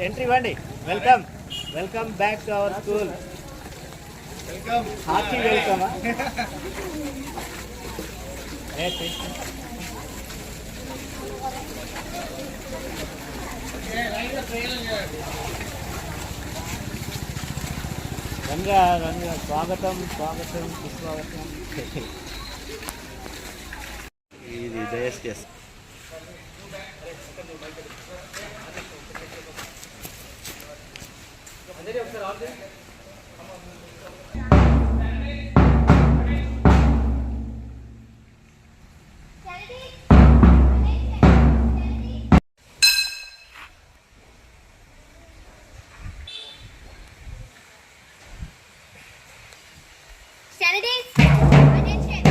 Entry ఇవ్వండి. Welcome welcome back to our school hearty welcome Ranga Ranga. స్వాగతం స్వాగతం సుస్వాగతం. ఇది దయచేసి Benedict, attention.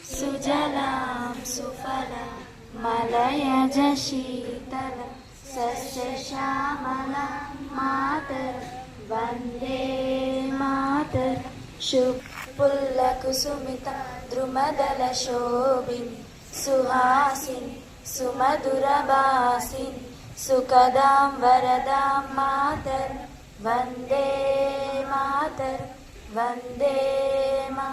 Sujalam, Sufalam, Malaya Jashitala, Sasya Shamala, Matar, Vande Matar, Shupulla Kusumita, Drumadala Shobin, Suhasin, Sumadura Basin, सुखदां वरदां मातर वन्दे मातर वन्दे मा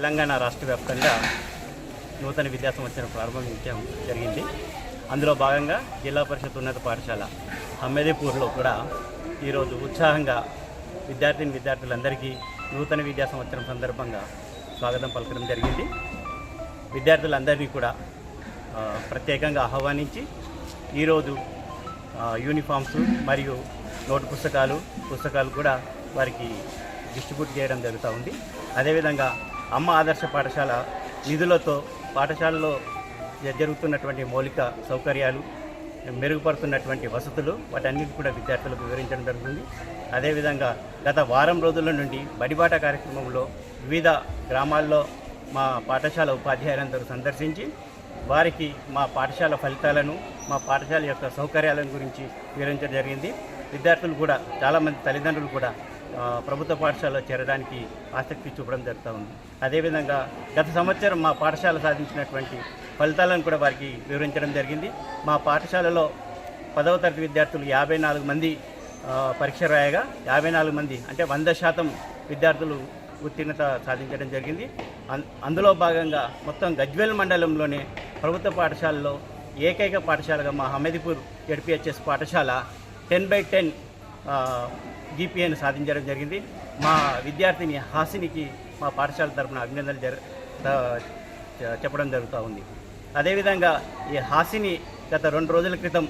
తెలంగాణ రాష్ట్ర వ్యాప్తంగా నూతన విద్యా సంవత్సరం ప్రారంభించడం జరిగింది. అందులో భాగంగా జిల్లా పరిషత్ ఉన్నత పాఠశాల అమ్మేదీపూర్లో కూడా ఈరోజు ఉత్సాహంగా విద్యార్థిని విద్యార్థులందరికీ నూతన విద్యా సంవత్సరం సందర్భంగా స్వాగతం పలకడం జరిగింది. విద్యార్థులందరినీ కూడా ప్రత్యేకంగా ఆహ్వానించి ఈరోజు యూనిఫామ్స్ మరియు నోటు పుస్తకాలు పుస్తకాలు కూడా వారికి డిస్ట్రిబ్యూట్ చేయడం జరుగుతూ ఉంది. అదేవిధంగా అమ్మ ఆదర్శ పాఠశాల నిధులతో పాఠశాలలో జరుగుతున్నటువంటి మౌలిక సౌకర్యాలు మెరుగుపడుతున్నటువంటి వసతులు వాటన్నిటి కూడా విద్యార్థులకు వివరించడం జరుగుతుంది. అదేవిధంగా గత వారం రోజుల నుండి బడిబాట కార్యక్రమంలో వివిధ గ్రామాల్లో మా పాఠశాల ఉపాధ్యాయులందరూ సందర్శించి వారికి మా పాఠశాల ఫలితాలను మా పాఠశాల యొక్క సౌకర్యాలను గురించి వివరించడం జరిగింది. విద్యార్థులు కూడా చాలామంది తల్లిదండ్రులు కూడా ప్రభుత్వ పాఠశాలలో చేరడానికి ఆసక్తి చూపడం జరుగుతూ ఉంది. అదేవిధంగా గత సంవత్సరం మా పాఠశాల సాధించినటువంటి ఫలితాలను కూడా వారికి వివరించడం జరిగింది. మా పాఠశాలలో పదవ తరగతి విద్యార్థులు యాభై నాలుగు మంది పరీక్ష రాయగా యాభై నాలుగు మంది అంటే వంద శాతం విద్యార్థులు ఉత్తీర్ణత సాధించడం జరిగింది. అందులో భాగంగా మొత్తం గజ్వేల్ మండలంలోనే ప్రభుత్వ పాఠశాలలో ఏకైక పాఠశాలగా మా హమీదిపూర్ ఎడ్పిహెచ్ఎస్ పాఠశాల టెన్ బై టెన్ జీపీఏను సాధించడం జరిగింది. మా విద్యార్థిని హాసినికి మా పాఠశాల తరఫున అభినందనలు జరు చెప్పడం జరుగుతూ ఉంది. అదేవిధంగా ఈ హాసిని గత రెండు రోజుల క్రితం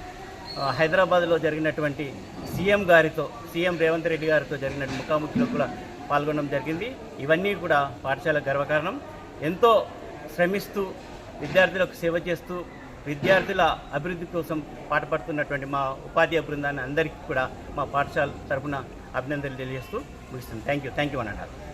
హైదరాబాద్లో జరిగినటువంటి సీఎం గారితో సీఎం రేవంత్ రెడ్డి గారితో జరిగిన ముఖాముఖిలో కూడా పాల్గొనడం జరిగింది. ఇవన్నీ కూడా పాఠశాల గర్వకారణం. ఎంతో శ్రమిస్తూ విద్యార్థులకు సేవ చేస్తూ విద్యార్థుల అభివృద్ధి కోసం పాటుపడుతున్నటువంటి మా ఉపాధ్యాయ బృందాన్ని అందరికీ కూడా మా పాఠశాల తరఫున అభినందనలు తెలియజేస్తూ ముగిస్తుంది థ్యాంక్ యూ థ్యాంక్ యూ అన్నారు